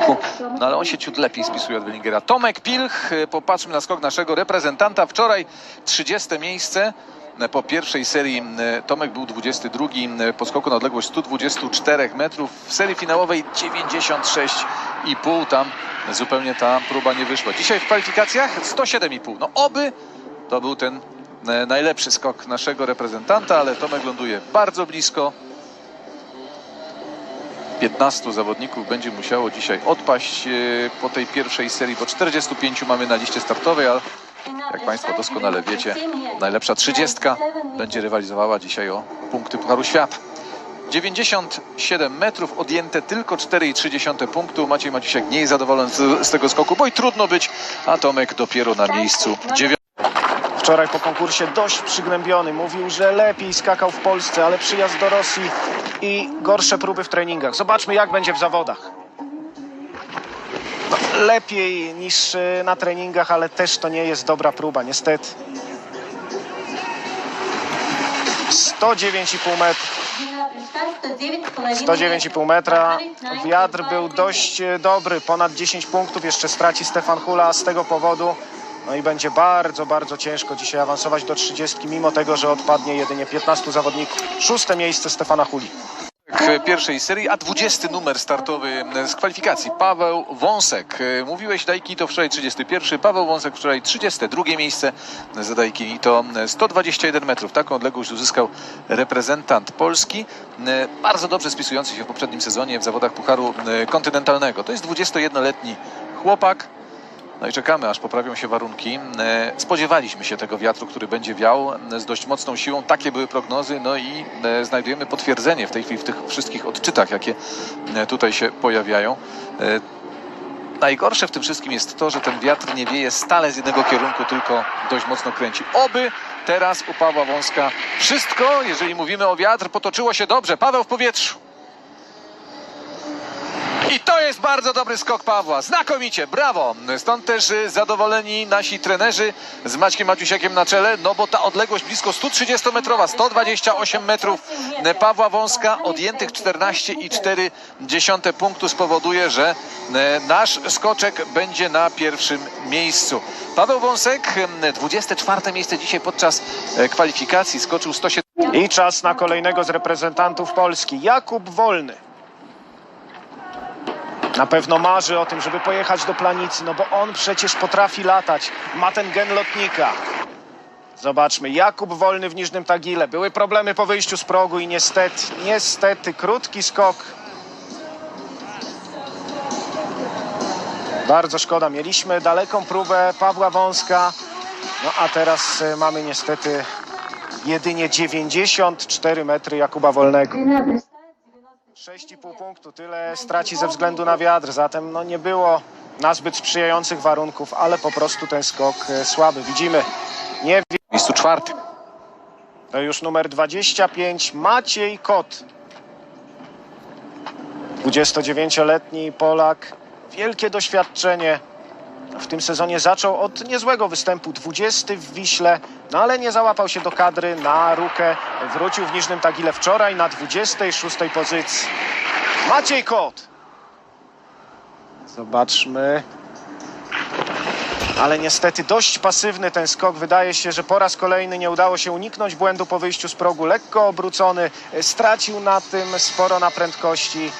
skoku, no ale on się ciut lepiej spisuje od Wellingera. Tomek Pilch, e, popatrzmy na skok naszego reprezentanta. Wczoraj 30 miejsce. Po pierwszej serii e, Tomek był 22 e, po skoku na odległość 124 metrów. W serii finałowej 96,5. Tam zupełnie ta próba nie wyszła. Dzisiaj w kwalifikacjach 107,5. No oby to był ten najlepszy skok naszego reprezentanta, ale Tomek ląduje bardzo blisko. 15 zawodników będzie musiało dzisiaj odpaść e, po tej pierwszej serii, bo 45 mamy na liście startowej, ale Jak Państwo doskonale wiecie, najlepsza 30 będzie rywalizowała dzisiaj o punkty Pucharu Świata. 97 metrów, odjęte tylko 4,3 punktu. Maciej Maciusiak nie jest zadowolony z, tego skoku, bo i trudno być, a Tomek dopiero na miejscu 9. Wczoraj po konkursie dość przygnębiony. Mówił, że lepiej skakał w Polsce, ale przyjazd do Rosji i gorsze próby w treningach. Zobaczmy, jak będzie w zawodach. No, lepiej niż y, na treningach, ale też to nie jest dobra próba, niestety. 109,5 metra. 109,5 metra. Wiatr był dość e, dobry, ponad 10 punktów. Jeszcze straci Stefan Hula z tego powodu. No i będzie bardzo, bardzo ciężko dzisiaj awansować do 30, mimo tego, że odpadnie jedynie 15 zawodników. Szóste miejsce Stefana Huli. w pierwszej serii, a 20 numer startowy z kwalifikacji. Paweł Wąsek. Mówiłeś Dajki to wczoraj 31, Paweł Wąsek wczoraj 32 miejsce za Dajki i to 121 metrów. Taką odległość uzyskał reprezentant Polski. Bardzo dobrze spisujący się w poprzednim sezonie w zawodach Pucharu Kontynentalnego. To jest 21-letni chłopak. No i czekamy, aż poprawią się warunki. E, Spodziewaliśmy się tego wiatru, który będzie wiał e, z dość mocną siłą. Takie były prognozy, no i e, znajdujemy potwierdzenie w tej chwili w tych wszystkich odczytach, jakie tutaj się pojawiają. Najgorsze w tym wszystkim jest to, że ten wiatr nie wieje stale z jednego kierunku, tylko dość mocno kręci. Oby teraz u Pawła Wąska wszystko, jeżeli mówimy o wiatr, potoczyło się dobrze. Paweł w powietrzu. I to jest bardzo dobry skok Pawła. Znakomicie, brawo. Stąd też y, zadowoleni nasi trenerzy z Maćkiem Maciusiakiem na czele, no bo ta odległość blisko 130-metrowa, 128 metrów y, Pawła Wąska, odjętych 14,4 punktu spowoduje, że y, nasz skoczek będzie na pierwszym miejscu. Paweł Wąsek, y, 24 miejsce dzisiaj podczas kwalifikacji, skoczył 107 I czas na kolejnego z reprezentantów Polski. Jakub Wolny. Na pewno marzy o tym, żeby pojechać do Planicy, no bo on przecież potrafi latać. Ma ten gen lotnika. Zobaczmy, Jakub Wolny w Niżnym Tagile. Były problemy po wyjściu z progu i niestety, niestety, krótki skok. Bardzo szkoda. Mieliśmy daleką próbę Pawła Wąska, no a teraz e, mamy niestety jedynie 94 metry Jakuba Wolnego. 6,5 punktu, tyle straci ze względu na wiatr, zatem no nie było nazbyt sprzyjających warunków, ale po prostu ten skok e, słaby. Widzimy, nie wie- miejscu czwartym. to już numer 25, Maciej Kot. 29-letni Polak, wielkie doświadczenie. W tym sezonie zaczął od niezłego występu, 20 w Wiśle, no ale nie załapał się do kadry na rukę. Wrócił w Niżnym Tagile wczoraj na 26 pozycji. Maciej Kot. Zobaczmy. Ale niestety dość pasywny ten skok. Wydaje się, że po raz kolejny nie udało się uniknąć błędu po wyjściu z progu. Lekko obrócony, stracił na tym sporo na prędkości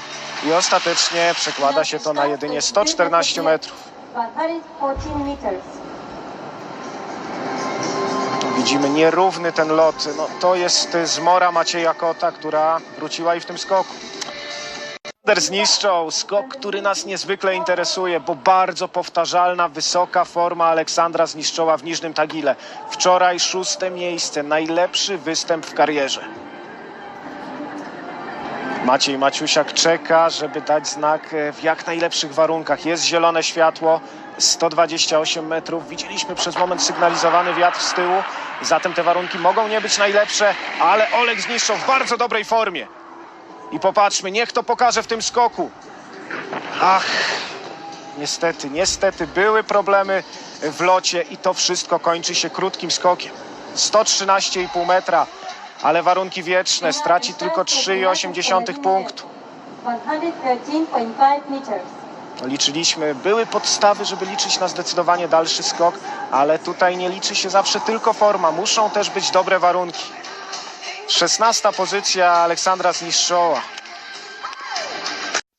i ostatecznie przekłada się to na jedynie 114 metrów. Widzimy nierówny ten lot. No, to jest zmora Macieja Kota, która wróciła i w tym skoku. Aleksander zniszczał skok, który nas niezwykle interesuje, bo bardzo powtarzalna, wysoka forma Aleksandra zniszczała w Niżnym Tagile. Wczoraj szóste miejsce, najlepszy występ w karierze. Maciej Maciusiak czeka, żeby dać znak e, w jak najlepszych warunkach. Jest zielone światło, 128 metrów. Widzieliśmy przez moment sygnalizowany wiatr z tyłu, zatem te warunki mogą nie być najlepsze, ale Olek zniszczał w bardzo dobrej formie. I popatrzmy, niech to pokaże w tym skoku. Ach, niestety, niestety były problemy w locie i to wszystko kończy się krótkim skokiem. 113,5 metra, ale warunki wieczne. Straci tylko 3,8 punktu. liczyliśmy, były podstawy, żeby liczyć na zdecydowanie dalszy skok, ale tutaj nie liczy się zawsze tylko forma, muszą też być dobre warunki. 16 pozycja Aleksandra Zniszczoła.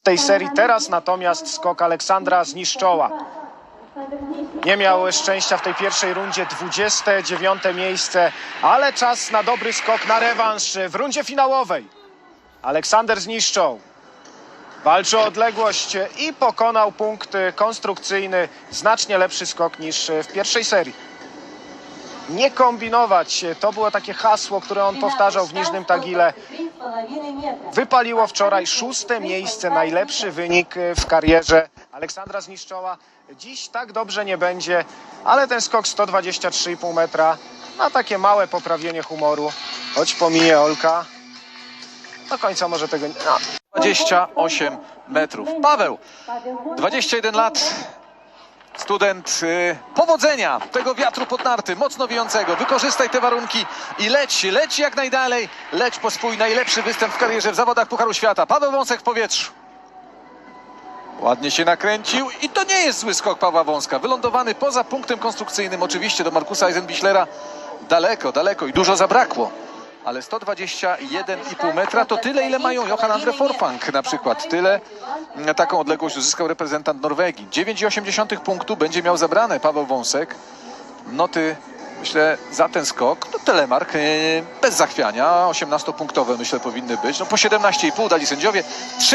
W tej serii teraz natomiast skok Aleksandra Zniszczoła. Nie miał szczęścia w tej pierwszej rundzie, 29 miejsce, ale czas na dobry skok, na rewanż w rundzie finałowej. Aleksander zniszczą. Walczy o odległość i pokonał punkt konstrukcyjny. Znacznie lepszy skok niż w pierwszej serii. Nie kombinować, to było takie hasło, które on powtarzał w Niżnym Tagile. Wypaliło wczoraj szóste miejsce, najlepszy wynik w karierze Aleksandra Zniszczoła. Dziś tak dobrze nie będzie, ale ten skok 123,5 metra na takie małe poprawienie humoru, choć pomije Olka. Do końca może tego nie... No, 28 metrów. Paweł, 21 lat, student. y, Powodzenia tego wiatru pod narty, mocno wijącego. Wykorzystaj te warunki i leć, leć jak najdalej. Leć po swój najlepszy występ w karierze w zawodach Pucharu Świata. Paweł Wąsek w powietrzu. Ładnie się nakręcił i to nie jest zły skok Pawła Wąska. Wylądowany poza punktem konstrukcyjnym, oczywiście do Markusa Eisenbichlera. Daleko, daleko i dużo zabrakło. Ale 121,5 metra to tyle, ile mają Johan Andre Forfang na przykład. Tyle mm, taką odległość uzyskał reprezentant Norwegii. 9,8 punktu będzie miał zabrane Paweł Wąsek. Noty, myślę, za ten skok, no telemark, e, bez zachwiania, 18-punktowe myślę powinny być. No po 17,5 dali sędziowie. Trzeci